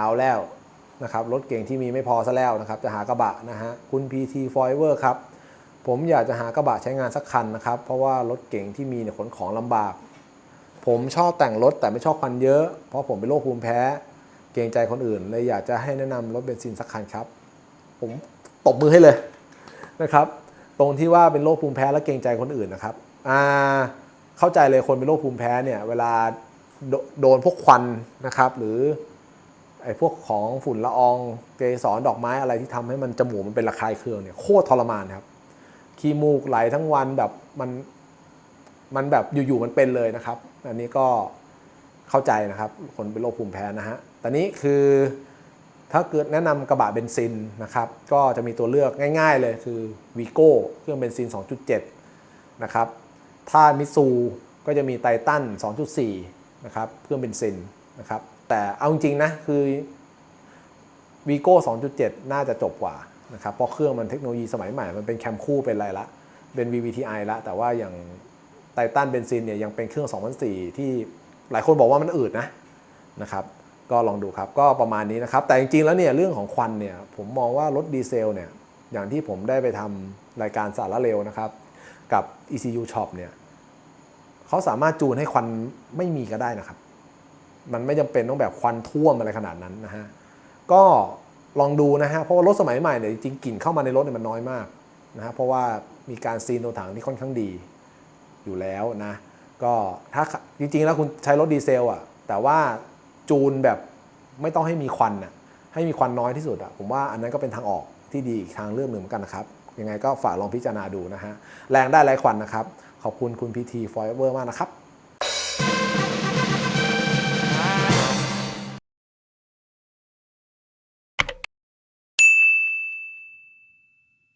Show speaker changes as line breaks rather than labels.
เอาแล้วนะครับรถเก่งที่มีไม่พอซะแล้วนะครับ จะหากระบะนะฮะคุณ PT Forever ครับ ผมอยากจะหากระบะใช้งานสักคันนะครับ เพราะว่ารถเก่งที่มีเนี่ยขนของลำบาก ผมชอบแต่งรถแต่ไม่ชอบควันเยอะ เพราะผมเป็นโรคภูมิแพ้ เกรงใจคนอื่นเลยอยากจะให้แนะนำรถเบนซินสักคันครับ ผมตบมือให้เลยนะครับ ตรงที่ว่าเป็นโรคภูมิแพ้และเกรงใจคนอื่นนะครับอ่าเข้าใจเลยคนเป็นโรคภูมิแพ้เนี่ยเวลาโดโดนพวกควันนะครับ หรือ ไอ้พวกของฝุ่นละอองเกสรดอกไม้อะไรที่ทำให้มันจมูกมันเป็นระคายเคืองเนี่ยโคตรทรมานครับขี้มูกไหลทั้งวันแบบมันมันแบบอยู่ๆมันเป็นเลยนะครับ อันนี้ก็เข้าใจนะครับคนเป็นโรคภูมิแพ้นะฮะตอนนี้คือถ้าเกิดแนะนำกระบะเบนซินนะครับ ก็จะมีตัวเลือกง่าย ๆ เลยคือวีโก้เครื่องเบนซิน 2.7 นะครับ ถ้ามิซูก็จะมีไททัน2.4 นะครับเครื่องเบนซิน นะครับแต่เอาจริงนะคือวีโก้2.7 น่าจะจบกว่านะครับเพราะเครื่องมันเทคโนโลยีสมัยใหม่ มันเป็นแคมคู่เป็นอะไรละ เป็น VVTi ละ แต่ว่าอย่างไททันเบนซินเนี่ยยังเป็นเครื่อง 2004 ที่หลายคนบอกว่ามันอืดนะนะครับก็ลองดูครับก็ประมาณนี้นะครับ แต่จริงๆแล้วเนี่ยเรื่องของควันเนี่ยผมมองว่ารถดีเซลเนี่ยอย่างที่ผมได้ไปทำรายการสาระเร็วนะครับกับ ECU Shop เนี่ยเขาสามารถจูนให้ควันไม่มีก็ได้นะครับ มันไม่จำเป็นต้องแบบควันท่วมอะไรขนาดนั้นนะฮะก็ลองดูนะฮะเพราะว่ารถสมัยใหม่เนี่ยจริงกลิ่นเข้ามาในรถเนี่ยมันน้อยมากนะฮะเพราะว่ามีการซีนตัวถังที่ค่อนข้างดีอยู่แล้วนะก็ถ้าจริงๆแล้วคุณใช้รถดีเซลอะแต่ว่าจูนแบบไม่ต้องให้มีควันอะให้มีควันน้อยที่สุดอะผมว่าอันนั้นก็เป็นทางออกที่ดีอีกทางเลือกหนึ่งเหมือนกันนะครับยังไงก็ฝากลองพิจารณาดูนะฮะแรงได้ไรควันนะครับ ขอบคุณคุณพีทีฟอยเวอร์มากนะครับ